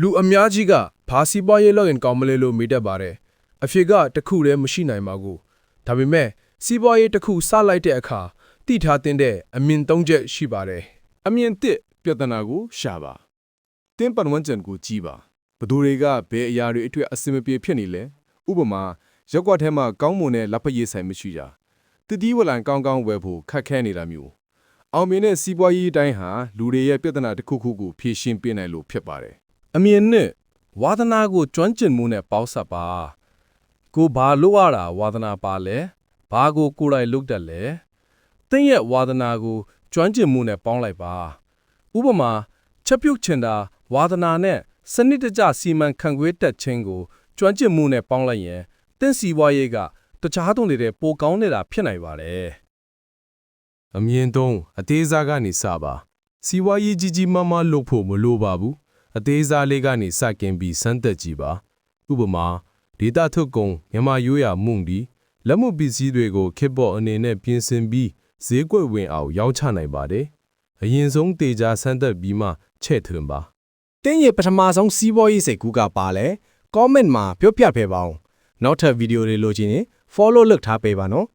လူအများကြီးကဘာစီးပွားရေးလုပ်ရင်ကောင်းမလဲလို့မေးတတ်ပါတယ်အဖြေကတစ်ခုတည်းမရှိနိုင်ပါဘူးဒါပေမဲ့စီးပွားရေးတစ်ခုစလိုက်တဲ့အခါတိထားတဲ့အမြင်သုံးချက်ရှိပါတယ်အမြင်တစ်ပြဿနာကိုရှာပါတင်းပတ်ဝန်းကျင်ကိုကြည့်ပါဘသူတွေကဘယ်အရာတွေအတွက်အဆင်မပြေဖြစ်နေလဲဥပမာရက်ကွက်ထဲမှာကောင်းမွန်တဲ့လက်ဖက်ရည်ဆိုင်မရှိတာတတိဝလံကောင်းကောင်းဝယ်ဖို့ခက်ခဲနေတာမျိုးအောင်မြင်တဲ့စီးပွားရေးတိုင်းဟာလူတွေရဲ့ပြဿနာတစ်ခုခုကိုဖြေရှင်းပေးနိုင်လို့ဖြစ်ပါတယ် အမြင်နဲ့ဝါသနာကိုကျွမ်းကျင်မှုနဲ့ပေါင်းစပ်ပါကိုဘာလို့ရတာဝါသနာပါလဲဘာကိုကိုယ်တိုင်လုပ်တတ်လဲတင်းရဲ့ဝါသနာကိုကျွမ်းကျင်မှုနဲ့ပေါင်းလိုက်ပါဥပမာချက်ပြုတ်ချင်တာဝါသနာနဲ့စနစ်တကျစီမံခန့်ခွဲတတ်ခြင်းကိုကျွမ်းကျင်မှုနဲ့ပေါင်းလိုက်ရင်တင်းစီပွားရေးကတခြားသူတွေတဲ့ပိုကောင်းနေတာဖြစ်နိုင်ပါတယ်အမြင်သုံးအသေးစားကနေစပါစီဝါရေးကြီးကြီးမားမားလုပ်ဖို့မလိုပါဘူး အသေးစားလေးကနေစကင်ပြီးစမ်းသက်ကြည့်ပါဥပမာဒေတာထုတ်ကုန်မြန်မာရိုးရာမှုန့်ဒီလက်မှုပစ္စည်းတွေကိုခစ်ပေါ်အနေနဲ့ပြင်ဆင်ပြီးဈေးကွက်ဝင်အောင်ရောင်းချနိုင်ပါတယ်အရင်ဆုံးတေချာစမ်းသက်ပြီးမှချဲ့ထွင်ပါတင်းရဲ့ပထမဆုံးစီးပွားရေးစိတ်ကူးကပါလဲ comment မှာပြောပြပေးပါအောင်နောက်ထပ်ဗီဒီယိုတွေလိုချင်ရင် follow လုပ်ထားပေးပါနော်